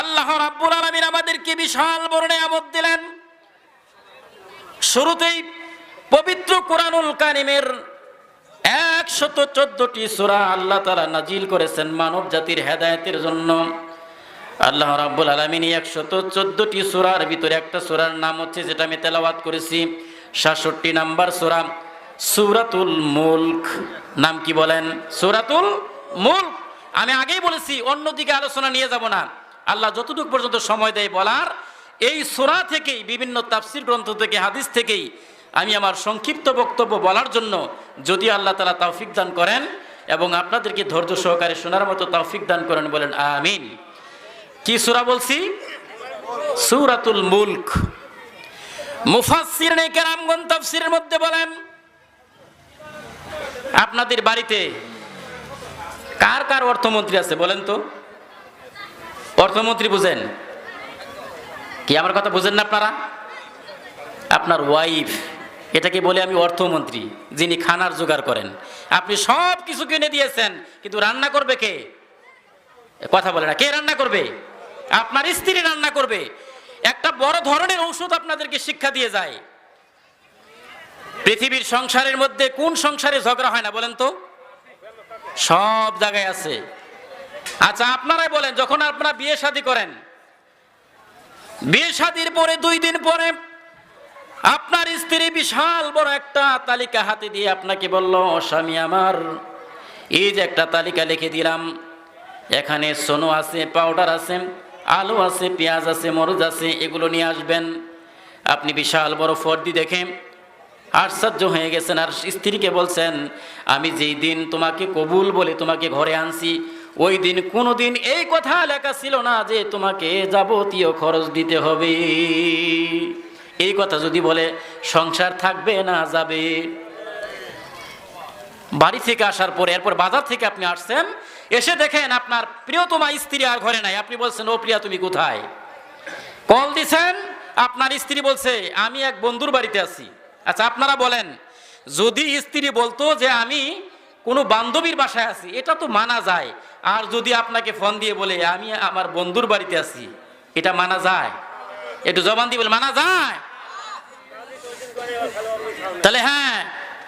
আল্লাহ রাব্বুল আলামিন আমাদেরকে বিশাল বড় নিয়ামত দিলেন। শুরুতেই পবিত্র কোরআনুল কারিমের একশত চোদ্দটি সূরা আল্লাহ তাআলা নাজিল করেছেন মানব জাতির হেদায়তের জন্য। আল্লাহ রাব্বুল আলামিন একশত চোদ্দটি সূরার ভিতরে একটা সূরার নাম হচ্ছে, যেটা আমি তেলাওয়াত করেছি, সাতষট্টি নাম্বার সূরা, সূরাতুল মুলক। নাম কি বলেন? সূরাতুল মুলক। আমি আগেই বলেছি, অন্যদিকে আলোচনা নিয়ে যাব না। আল্লাহ যতটুকু পর্যন্ত সময় দেয় বলার, এই সূরা থেকেই, বিভিন্ন তাফসির গ্রন্থ থেকে, হাদিস থেকেই আমি আমার সংক্ষিপ্ত বক্তব্য বলার জন্য যদি আল্লাহ তালা তৌফিক দান করেন এবং আপনাদেরকে ধৈর্য সহকারে শোনার মতো তৌফিক দান করেন বলেন, আমিন। কি সূরা বলছি? সূরাতুল মুলক। মধ্যে বলেন, আপনাদের বাড়িতে কার কার অর্থমন্ত্রী আছে বলেন তো? অর্থমন্ত্রী বুঝেন? কি আমার কথা বুঝেন না আপনারা? আপনার ওয়াইফ এটাকে বলে আমি অর্থমন্ত্রী, যিনি খানার জোগাড় করেন। আপনি সব কিছু কিনে দিয়েছেন, কিন্তু রান্না করবে কে? কথা বলে না, কে রান্না করবে? আপনার স্ত্রী রান্না করবে। একটা বড় ধরনের ঔষধ আপনাদেরকে শিক্ষা দিয়ে যায়। পৃথিবীর সংসারের মধ্যে কোন সংসারে ঝগড়া হয় না বলেন তো? সব জায়গায় আছে। আচ্ছা আপনারাই বলেন, যখন আপনারা বিয়ে শাদী করেন, বিয়ে শাদীর পরে দুই দিন পরে আপনার স্ত্রী বিশাল বড় একটা তালিকা হাতে দিয়ে আপনাকে বলল স্বামী আমার, এই যে একটা তালিকা লিখে দিলাম, এখানে সোনো আছে, পাউডার আছে, আলু আছে, পেঁয়াজ আছে, মরুচ আছে, এগুলো নিয়ে আসবেন। আপনি বিশাল বড় ফর্দি দেখে আশ্চর্য হয়ে গেছেন আর স্ত্রীকে বলছেন, আমি যেই দিন তোমাকে কবুল বলে তোমাকে ঘরে আনছি ওই দিন কোনো দিন এই কথা লেখা ছিল না যে তোমাকে যাবতীয় খরচ দিতে হবে। এই কথা যদি বলে, সংসার থাকবে না, যাবে। বাড়ি থেকে আসার পরে, এরপর বাজার থেকে আপনি আসছেন, এসে দেখেন আপনার প্রিয়তমা স্ত্রী আর ঘরে নাই। আপনি বলছেন, ও প্রিয়া, তুমি কোথায়? কল দিছেন, আপনার স্ত্রী বলছে, আমি এক বন্ধুর বাড়িতে আছি। আচ্ছা আপনারা বলেন, যদি স্ত্রী বলতো যে আমি কোনো বান্ধবীর বাসায় আছি, এটা তো মানা যায়। আর যদি আপনাকে ফোন দিয়ে বলে, আমি আমার বন্ধুর বাড়িতে আছি। এটা মানা যায়? একটু জবান দিয়ে বলে, মানা যায়? তাহলে হ্যাঁ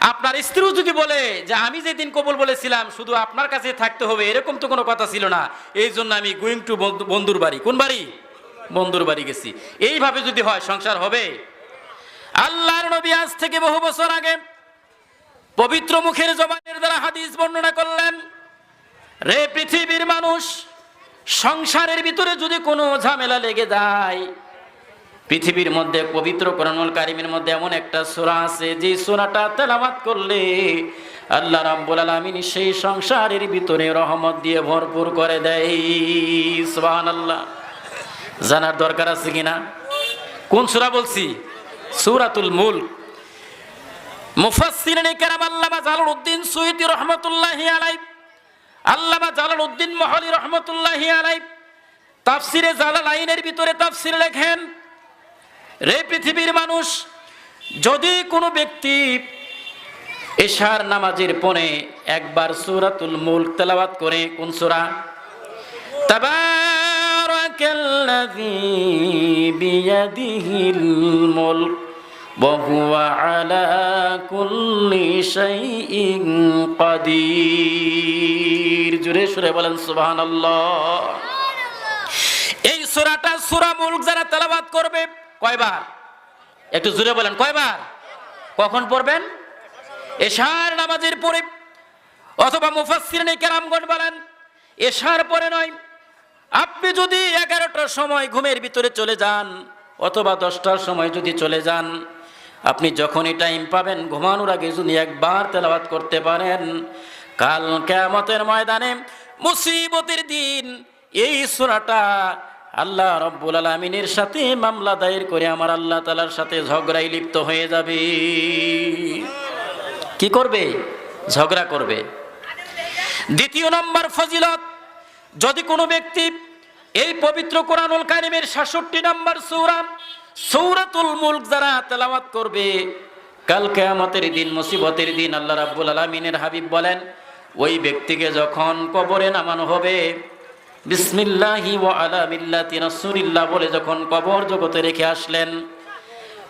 আপনার স্ত্রীও যদি বলে যে, আমি যেদিন কবুল বলেছিলাম, শুধু আপনার কাছে থাকতে হবে, এরকম তো কোনো কথা ছিল না। এই জন্য আমি গোয়িং টু বন্ধুর বাড়ি। কোন বাড়ি? বন্ধুর বাড়ি গেছি। এইভাবে যদি হয়, সংসার হবে? আল্লাহর নবী আজ থেকে বহু বছর আগে পবিত্র মুখের জবানের দ্বারা হাদিস বর্ণনা করলেন রে পৃথিবীর মানুষ, সংসারের ভিতরে যদি কোনো ঝামেলা লেগে যায়, পৃথিবীর মধ্যে পবিত্র কোরআনুল কারিমের মধ্যে এমন একটা সূরা আছে, যে সূরাটা তেলাওয়াত করলে আল্লাহ রাব্বুল আলামিন সেই সংসারের ভিতরে রহমত দিয়ে ভরপুর করে দেয়। সুবহানাল্লাহ। জানার দরকার আছে কিনা? কোন সূরা বলছি? সূরাতুল মুলক। মুফাসসিরিন কেরাম আল্লামা জালালউদ্দিন সুয়ুতি রহমাতুল্লাহি আলাইহি আল্লামা জালালউদ্দিন মহলি রহমাতুল্লাহি তাফসিরে জালালাইনের ভিতরে তাফসির লেখেন, রে পৃথিবীর মানুষ, যদি কোনো ব্যক্তি এশার নামাজের পরে একবার সূরাতুল মুলক তেলাওয়াত করে, কোন সূরা? তাবারাকাল্লাযী বিয়াদিহিল মুলক। وهو على كل شيء قدير জুড়ে সুরে বলেন সুবহানাল্লাহ এই সূরাটা সূরা মুলক যারা তেলাওয়াত করবে কয়বার একটু জুড়ে বলেন কয়বার কখন পড়বেন এশার নামাজের পরে অথবা মুফাসসিরিনে কেরামগণ বলেন এশার পরে নয় আপনি যদি এগারোটার সময় ঘুমের ভিতরে চলে যান অথবা দশটার সময় যদি চলে যান আপনি যখনই টাইম পাবেন, ঘুমানোর আগে যদি একবার তেলাওয়াত করতে পারেন, কাল কেয়ামতের ময়দানে মুসিবতের দিন, এই সূরাটা আল্লাহ রব্বুল আলমিনের সাথে মামলা দায়ের করে আমার আল্লাহ তালার সাথে ঝগড়াই লিপ্ত হয়ে যাবে। কি করবে? ঝগড়া করবে। দ্বিতীয় নম্বর ফজিলত, যদি কোনো ব্যক্তি এই পবিত্র কোরআনুল কারিমের সাতষট্টি নম্বর সৌরা সৌরাতুল মুলক যারা তেলাওয়াত করবে, কাল কেয়ামতের দিন, মুসিবতের দিন আল্লাহ রাব্বুল আলমিনের হাবিব বলেন, ওই ব্যক্তিকে যখন কবরে নামানো হবে, বিসমিল্লাহি ওয়া আলা মিল্লাতি রাসূলিল্লাহ বলে যখন কবর জগতে রেখে আসলেন,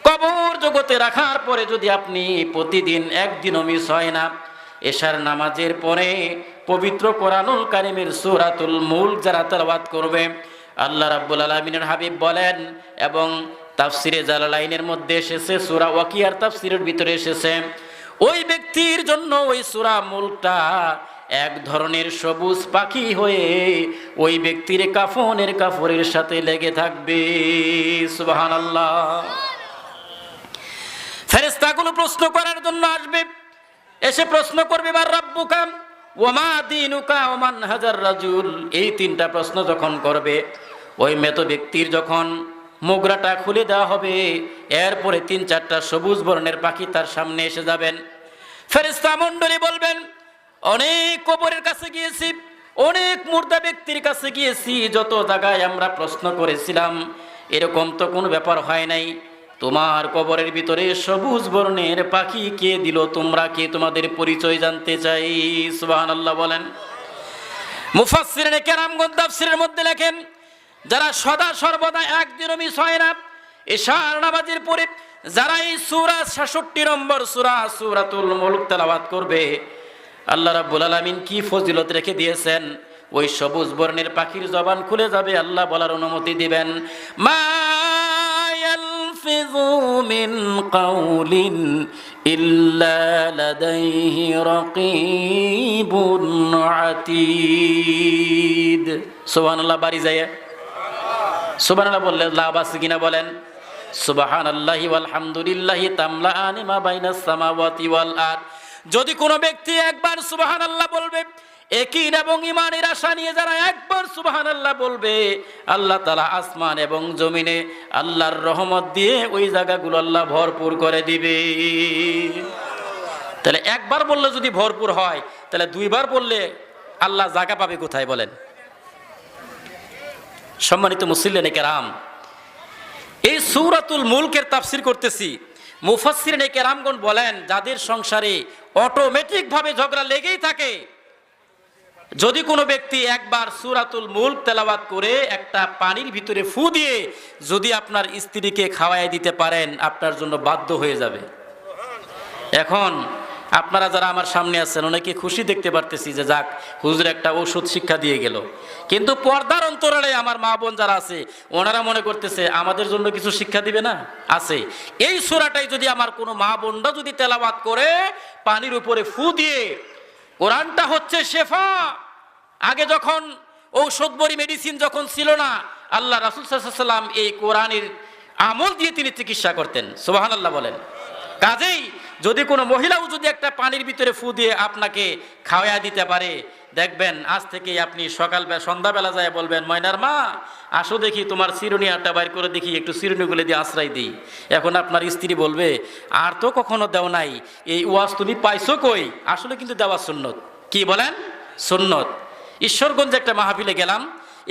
কবর জগতে রাখার পরে যদি আপনি প্রতিদিন একদিনও মিস হয় না, এশার নামাজের পরে পবিত্র কোরআনুল কারিমের সূরাতুল মুলক যারা তেলাওয়াত করবে, আল্লাহ রাব্বুল আলামিনের হাবিব বলেন, এবং তাফসিরে জালালাইনের মধ্যে এসেছে, সূরা ওয়াকিয়ার তাফসিরের ভিতরে এসেছে। ওই ব্যক্তির জন্য ওই সূরা মুলকটা এক ধরনের সবুজ পাখি হয়ে ওই ব্যক্তির কাফনের কাফরের সাথে লেগে থাকবে। সুবহানাল্লাহ। ফেরেস্তাগুলো প্রশ্ন করার জন্য আসবে। এসে প্রশ্ন করবে, বার রাব্বুকা ওমা দিনুকা ওমান হাজার রাজুল? এই তিনটা প্রশ্ন যখন করবে, ওই মৃত ব্যক্তির যখন মোগরাটা খুলে দেওয়া হবে। এরপরে তিন চারটা সবুজ বর্ণের পাখি তার সামনে এসে যাবেন। ফেরেস্তা মণ্ডলী বলবেন, অনেক কবরের কাছে গিয়েছি, অনেক মুর্দা ব্যক্তির কাছে গিয়েছি, যত জায়গায় আমরা প্রশ্ন করেছিলাম, এরকম তো কোনো ব্যাপার হয় নাই। তোমার কবরের ভিতরে সবুজ বর্ণের পাখি কে দিল, তোমরা কে তোমাদের পরিচয় জানতে চাই? সুবহান আল্লাহ বলেন। মুফাসসিরিন কেরামগঞ্জ তাফসীরের মধ্যে লেখেন যারা সদা সর্বদা একদিনও মিস হয় না এশার নামাজের পরে যারা এই সূরা 66 নম্বর সূরা সূরাতুল মুলক তেলাওয়াত করবে আল্লাহ রাব্বুল আলামিন কি ফজিলত রেখে দিয়েছেন ওই সবুজ বর্ণের পাখির জবান খুলে যাবে আল্লাহ বলার অনুমতি দিবেন মা يلفظ من قول إلا لديه رقيب عتيد سبحان الله বাড়ি যায় সুবাহ বললে কিনা বলেন? সুবাহান আল্লাহি আলহামদুলিল্লাহি তামলা আনিমা বাইনা সামাওয়াতি ওয়াল আরদ। যদি কোনো ব্যক্তি একবার সুবাহান আল্লাহ বলবে একিন এবং ইমানের আশা নিয়ে যারা একবার সুবাহান আল্লাহ বলবে, আল্লাহ তালা আসমান এবং জমিনে আল্লাহর রহমত দিয়ে ওই জায়গাগুলো আল্লাহ ভরপুর করে দিবে। তাহলে একবার বললে যদি ভরপুর হয়, তাহলে দুইবার বললে আল্লাহ জায়গা পাবে কোথায় বলেন? সম্মানিত মুসল্লিনে কেরাম, এই সৌরাতুল মুলকের তাফসির করতেছি। মুফাসসিরিনে কেরামগণ বলেন, যাদের সংসারে অটোমেটিকভাবে ঝগড়া লেগেই থাকে, যদি কোনো ব্যক্তি একবার সুরাতুল মুলক তেলাওয়াত করে একটা পানির ভিতরে ফু দিয়ে যদি আপনার স্ত্রীকে খাওয়াই দিতে পারেন, আপনার জন্য বাধ্য হয়ে যাবে। এখন আপনারা যারা আমার সামনে আছেন, অনেকে খুশি দেখতে পারতেছি যে যাক, হুজুর একটা ওষুধ শিক্ষা দিয়ে গেল। কিন্তু পর্দার অন্তরালে আমার মা বোন যারা আছে, ওনারা মনে করতেছে, আমাদের জন্য কিছু শিক্ষা দিবে না? আছে। এই সোরাটাই যদি আমার কোনো মা বোনরা যদি তেলাবাত করে, পানির উপরে ফু দিয়ে, কোরআনটা হচ্ছে শেফা। আগে যখন ঔষধ বড়ি মেডিসিন যখন ছিল না, আল্লাহ রাসুল সাল্লাম এই কোরআনের আমল দিয়ে তিনি চিকিৎসা করতেন। সুবাহান আল্লাহ বলেন। কাজেই যদি কোনো মহিলাও যদি একটা পানির ভিতরে ফু দিয়ে আপনাকে খাওয়া দিতে পারে, দেখবেন আজ থেকে আপনি সকাল সন্ধ্যাবেলা যায় বলবেন, ময়নার মা, আসো দেখি তোমার চিরুনি আটটা বাইর করে দেখি, একটু চিরুনিগুলো দিয়ে আশ্রয় দিই। এখন আপনার স্ত্রী বলবে, আর তো কখনো দেও নাই, এই ওয়াজ তুমি পাইছো কই? আসলে কিন্তু দেওয়া সুন্নত। কি বলেন? সুন্নত। ঈশ্বরগঞ্জে একটা মাহফিলে গেলাম,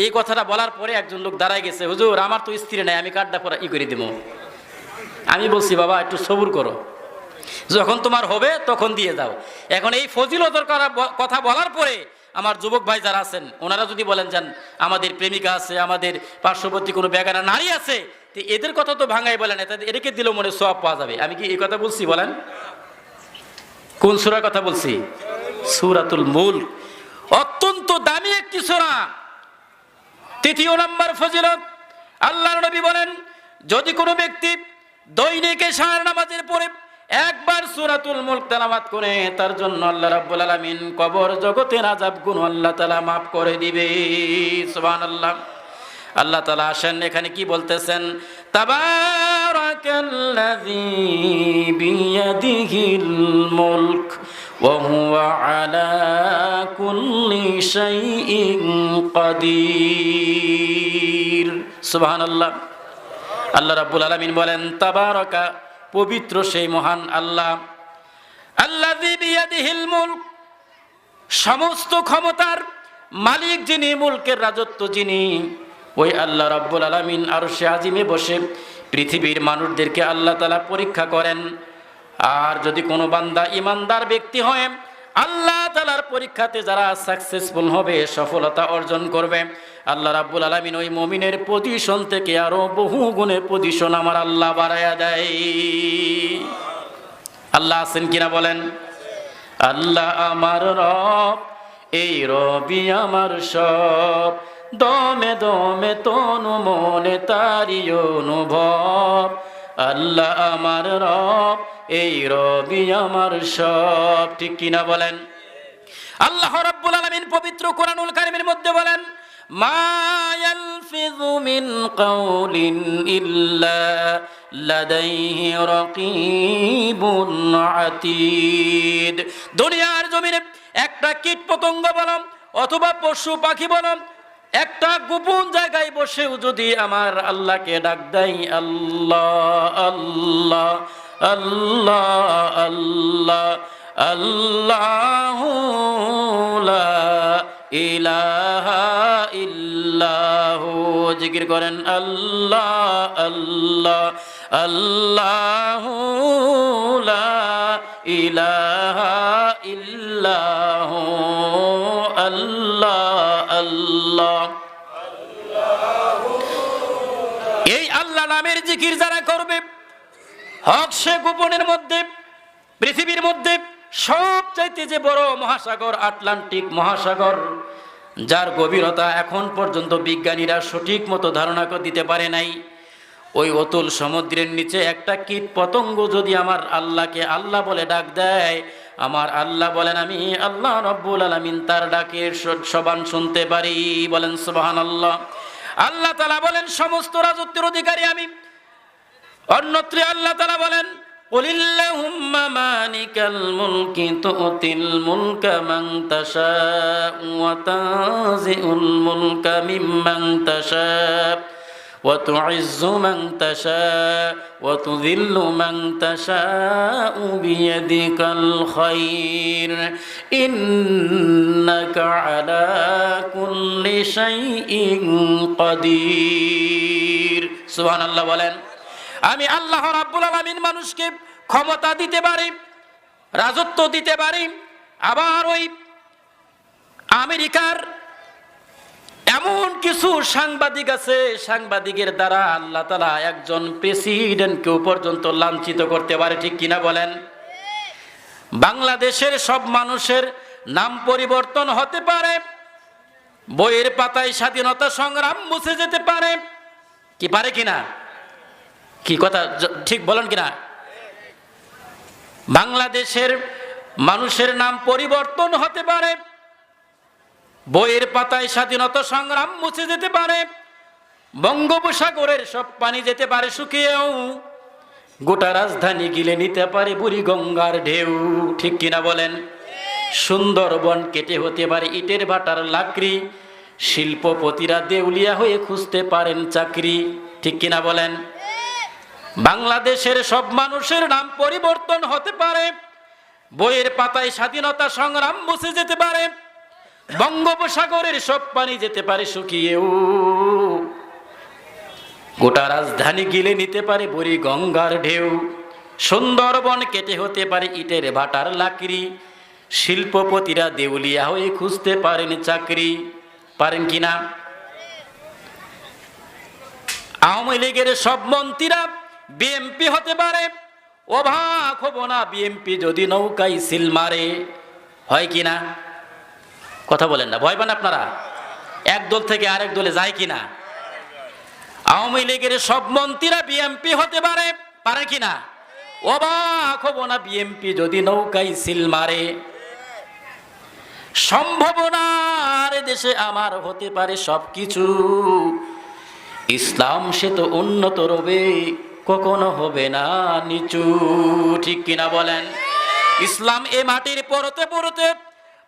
এই কথাটা বলার পরে একজন লোক দাঁড়ায় গেছে, হুজুর, আমার তো স্ত্রী নাই, আমি কার্ডটা পরা ই করে দিব। আমি বলছি, বাবা, একটু সবুর করো। যখন তোমার হবে, তখন দিয়ে দাও। এখন এই ফজিলতর কথা বলার পরে আমার যুবক ভাই যারা আছেন, ওনারা যদি বলেন যান আমাদের প্রেমিকা আছে, আমাদের পার্শ্ববর্তী কোনো বেগানা নারী আছে, তো এদের কথা তো ভাঙাই বলেন তাদের এদেরকে দিলেও মনে সব পাওয়া যাবে। আমি কি এই কথা বলছি, বলেন? কোন সুরার কথা বলছি? সুরাতুল মূল অত্যন্ত দামি একটি সুরা। তৃতীয় নম্বর ফজিলত আল্লাহ নবী বলেন, যদি কোনো ব্যক্তি দৈনিক সার নামাজের পরে একবার সুরাতুল মুলক তেলাওয়াত করে তার জন্য আল্লাহ রাব্বুল আলামিন কবর জগতের আযাব গুণ আল্লাহ তাআলা maaf করে দিবে। সুবহানাল্লাহ। আল্লাহ তাআলা আসেন, এখানে কি বলতেছেন? তাবারাকাল্লাযী বিয়াদিহিল মুলক ওয়া হুয়া আলা কুল্লি শাইইন কাদির। সুবহানাল্লাহ। আল্লাহ রাব্বুল আলামিন বলেন, তাবারাকা পবিত্র সেই মহান আল্লাহ। আল্লাহ সমস্ত ক্ষমতার মালিক যিনি, মুলকের রাজত্ব যিনি, ওই আল্লাহ রাব্বুল আলমিন আর সে আজিমে বসে পৃথিবীর মানুষদেরকে আল্লাহ তালা পরীক্ষা করেন। আর যদি কোনো বান্দা ইমানদার ব্যক্তি হয় আল্লাহ তালার পরীক্ষাতে যারা সাকসেসফুল হবে, সফলতা অর্জন করবে। আল্লাহ রাব্বুল আলমিন ওই মমিনের পজিশন থেকে আরও বহু গুণে পজিশন আমার আল্লাহ বাড়াইয়া দেয়। আল্লাহ আছেন কিনা বলেন? আল্লাহ আমার রব, এই রবি আমার সব। দমে দমে তনু মনে তারি অনুভব। আল্লাহ আমার রব এই রবি আমার সব, ঠিক কিনা বলেন? আল্লাহ রাব্বুল আলামিন পবিত্র কোরআনুল কারীমের মধ্যে বলেন কাউলিন দুনিয়ার জমিনে একটা কীট পতঙ্গ বলম অথবা পশু পাখি বলম একটা গোপন জায়গায় বসেও যদি আমার আল্লাহকে ডাক দেয়, আল্লাহ আল্লাহ আল্লাহ আল্লাহ আল্লাহ ইলাহা ইল্লাহু। জিকির করেন, আল্লাহ আল্লাহ আল্লাহ ইলাহা ইল্লাহু। আল্লাহ আল্লাহ। এই আল্লাহ নামের জিকির যারা করবে হক সে গোপনের মধ্যে, পৃথিবীর মধ্যে সব চাইতে যে বড় মহাসাগর, আটলান্টিক মহাসাগর, যার গভীরতা এখন পর্যন্ত বিজ্ঞানীরা সঠিক মতো ধারণা দিতে পারে নাই। ওই অতুল সমুদ্রের নিচে একটা কীট পতঙ্গ যদি আমার আল্লাহকে আল্লাহ বলে ডাক দেয়, আমার আল্লাহ বলেন, আমি আল্লাহ রব্বুল আলমিন তার ডাকের স- সবান শুনতে পারি। বলেন সুবাহান আল্লাহ আল্লাহ তালা বলেন, সমস্ত রাজত্বের অধিকারী আমি। অন্যত্রে আল্লাহ তালা বলেন কুলিল্লাহুম্মা মানিকাল মুলকি তুতিল মুলকা মান তাশা ওয়া তানজিউল মুলকা মিম্মান তাশা ওয়া তুইজ্জু মান তাশা ওয়া তুযিল্লু মান তাশা বিয়াদিকাল খায়র ইন্নাকা আলা কুল্লি বলেন আমি আল্লাহ রাব্বুল আলামিন মানুষকে ক্ষমতা দিতে পারি, রাজত্ব দিতে পারি। আবার ওই আমেরিকার এমন কিছু সাংবাদিক আছে, সাংবাদিকের দ্বারা আল্লাহ তালা একজন প্রেসিডেন্টকেও পর্যন্ত লাঞ্ছিত করতে পারে, ঠিক কিনা বলেন? বাংলাদেশের সব মানুষের নাম পরিবর্তন হতে পারে, বইয়ের পাতায় স্বাধীনতা সংগ্রাম মুছে যেতে পারে, কি পারে কিনা? কি কথা? ঠিক বলেন কিনা? বাংলাদেশের মানুষের নাম পরিবর্তন হতে পারে, বইয়ের পাতায় স্বাধীনতা সংগ্রাম মুছে যেতে পারে, বঙ্গোপসাগরের সব পানি যেতে পারে, শুকিয়েও গোটা রাজধানী গিলে নিতে পারে বুড়ি গঙ্গার ঢেউ। ঠিক কিনা বলেন? সুন্দরবন কেটে হতে পারে ইটের ভাটার লাকড়ি, শিল্পপতিরা দেউলিয়া হয়ে খুঁজতে পারেন চাকরি। ঠিক কিনা বলেন? বাংলাদেশের সব মানুষের নাম পরিবর্তন হতে পারে। বইয়ের পাতায় স্বাধীনতা সংগ্রাম বসে যেতে পারে। বঙ্গোপসাগরের সব পানি যেতে পারে শুকিয়েও। গোটা রাজধানী গিলে নিতে পারে বুড়ি গঙ্গার ঢেউ। সুন্দরবন কেটে হতে পারে ইটের ভাটার লাকড়ি। শিল্পপতিরা দেউলিয়া হয়ে খুঁজতে পারেন চাকরি। পারেন কিনা আওয়ামী লীগের সব মন্ত্রীরা বিএমপি হতে পারে, অবাক হব না বিএমপি যদি নৌকায় সিল মারে, হয় কি না? কথা বলেন না, ভয় পান আপনারা? এক দল থেকে আরেক দলে যায় কি না? আওয়ামী লীগের সব মন্ত্রীরা বিএমপি হতে পারে পারে কিনা অবাক হব না বিএমপি যদি নৌকায় সিল মারে। সম্ভাবনার দেশে আমার হতে পারে সব কিছু ইসলাম সে তো উন্নত রবে। কখনো হবে না, নিচু, ঠিক কিনা বলেন? ইসলাম এ মাটির পরতে পরতে,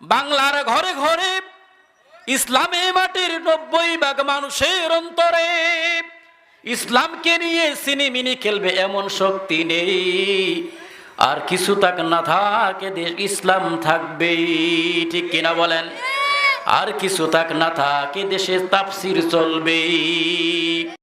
বাংলার ঘরে ঘরে, ইসলাম এ মাটির নব্বই ভাগ মানুষের অন্তরে, ইসলামকে নিয়ে সিনেমিনি খেলবে এমন শক্তি নেই। আর কিছু তাক না থাকে, দেশ ইসলাম থাকবে ঠিক কিনা বলেন? আর কিছু তাক না থাকে, দেশে তাপসির চলবে